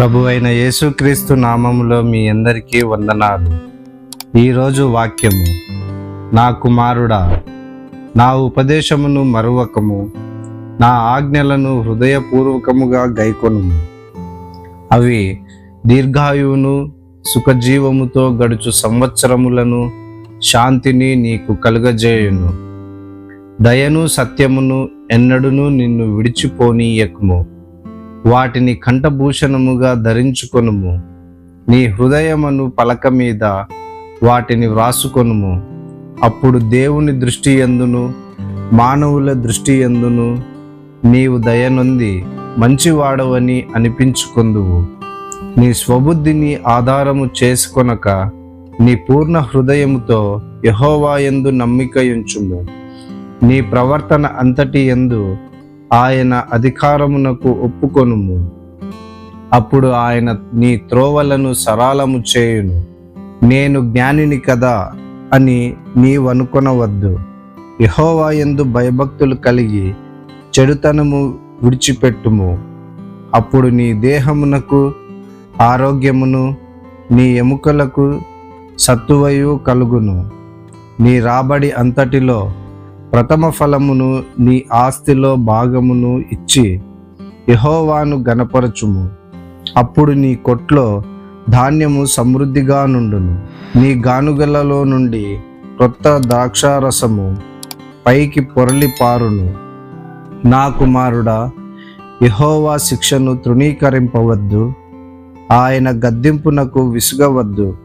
ప్రభు అయిన యేసుక్రీస్తు నామములో మీ అందరికీ వందనాలు. ఈరోజు వాక్యము నా కుమారుడా నా ఉపదేశమును మరువకము నా ఆజ్ఞలను హృదయపూర్వకముగా గైకొను అవి దీర్ఘాయువును సుఖజీవముతో గడుచు సంవత్సరములను శాంతిని నీకు కలుగజేయును. దయను సత్యమును ఎన్నడును నిన్ను విడిచిపోనీయకము. వాటిని కంఠభూషణముగా ధరించుకొనుము. నీ హృదయమును పలక మీద వాటిని వ్రాసుకొనుము. అప్పుడు దేవుని దృష్టి ఎందును? మానవుల దృష్టి ఎందును? నీవు దయనుంది మంచివాడవని అనిపించుకొందువు. నీ స్వబుద్ధిని ఆధారము చేసుకొనక నీ పూర్ణ హృదయముతో యహోవాయందు నమ్మికయుంచుము. నీ ప్రవర్తన అంతటి ఎందు ఆయన అధికారమునకు ఒప్పుకొనుము. అప్పుడు ఆయన నీ త్రోవలను సరాలము చేయును. నేను జ్ఞానిని కదా అని నీవనుకొనవద్దు యహోవా ఎందు భయభక్తులు కలిగి చెడుతనము విడిచిపెట్టుము. అప్పుడు నీ దేహమునకు ఆరోగ్యమును నీ ఎముకలకు సత్తువయు కలుగును. నీ రాబడి అంతటిలో ప్రథమ ఫలమును నీ ఆస్తిలో భాగమును ఇచ్చి యహోవాను గనపరచుము అప్పుడు నీ కొట్లో ధాన్యము సమృద్ధిగా నుండును. నీ గానుగలలో నుండి క్రొత్త ద్రాక్షారసము పైకి పొరలి పారును. నా కుమారుడా యహోవా శిక్షను తృణీకరింపవద్దు. ఆయన గద్దింపునకు విసుగవద్దు.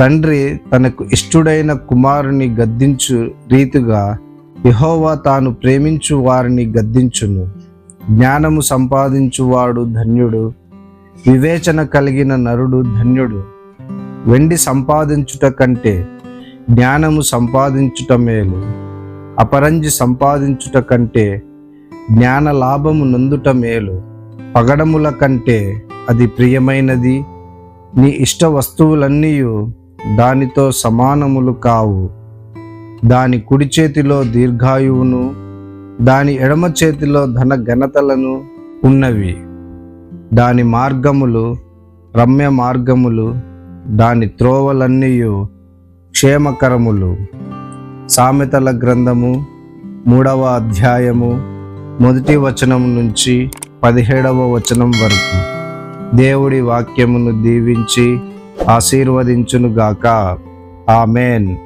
తండ్రి తనకు ఇష్టుడైన కుమారుని గద్దించు రీతిగా యహోవా తాను ప్రేమించు వారిని గద్దించును. జ్ఞానము సంపాదించువాడు ధన్యుడు. వివేచన కలిగిన నరుడు ధన్యుడు. వెండి సంపాదించుట కంటే జ్ఞానము సంపాదించుట మేలు. అపరంజి సంపాదించుట కంటే జ్ఞాన లాభము నందుట మేలు. పగడముల కంటే అది ప్రియమైనది. నీ ఇష్ట వస్తువులన్నీ దానితో సమానములు కావు. దాని కుడి చేతిలో దీర్ఘాయువును దాని ఎడమ చేతిలో ధన ఘనతలను ఉన్నవి. దాని మార్గములు రమ్య మార్గములు దాని త్రోవలన్నీ క్షేమకరములు. సామెతల గ్రంథము మూడవ అధ్యాయము మొదటి వచనం నుంచి పదిహేడవ వచనం వరకు. దేవుడి వాక్యమును దీవించి ఆశీర్వదించునుగాక. ఆమెన్.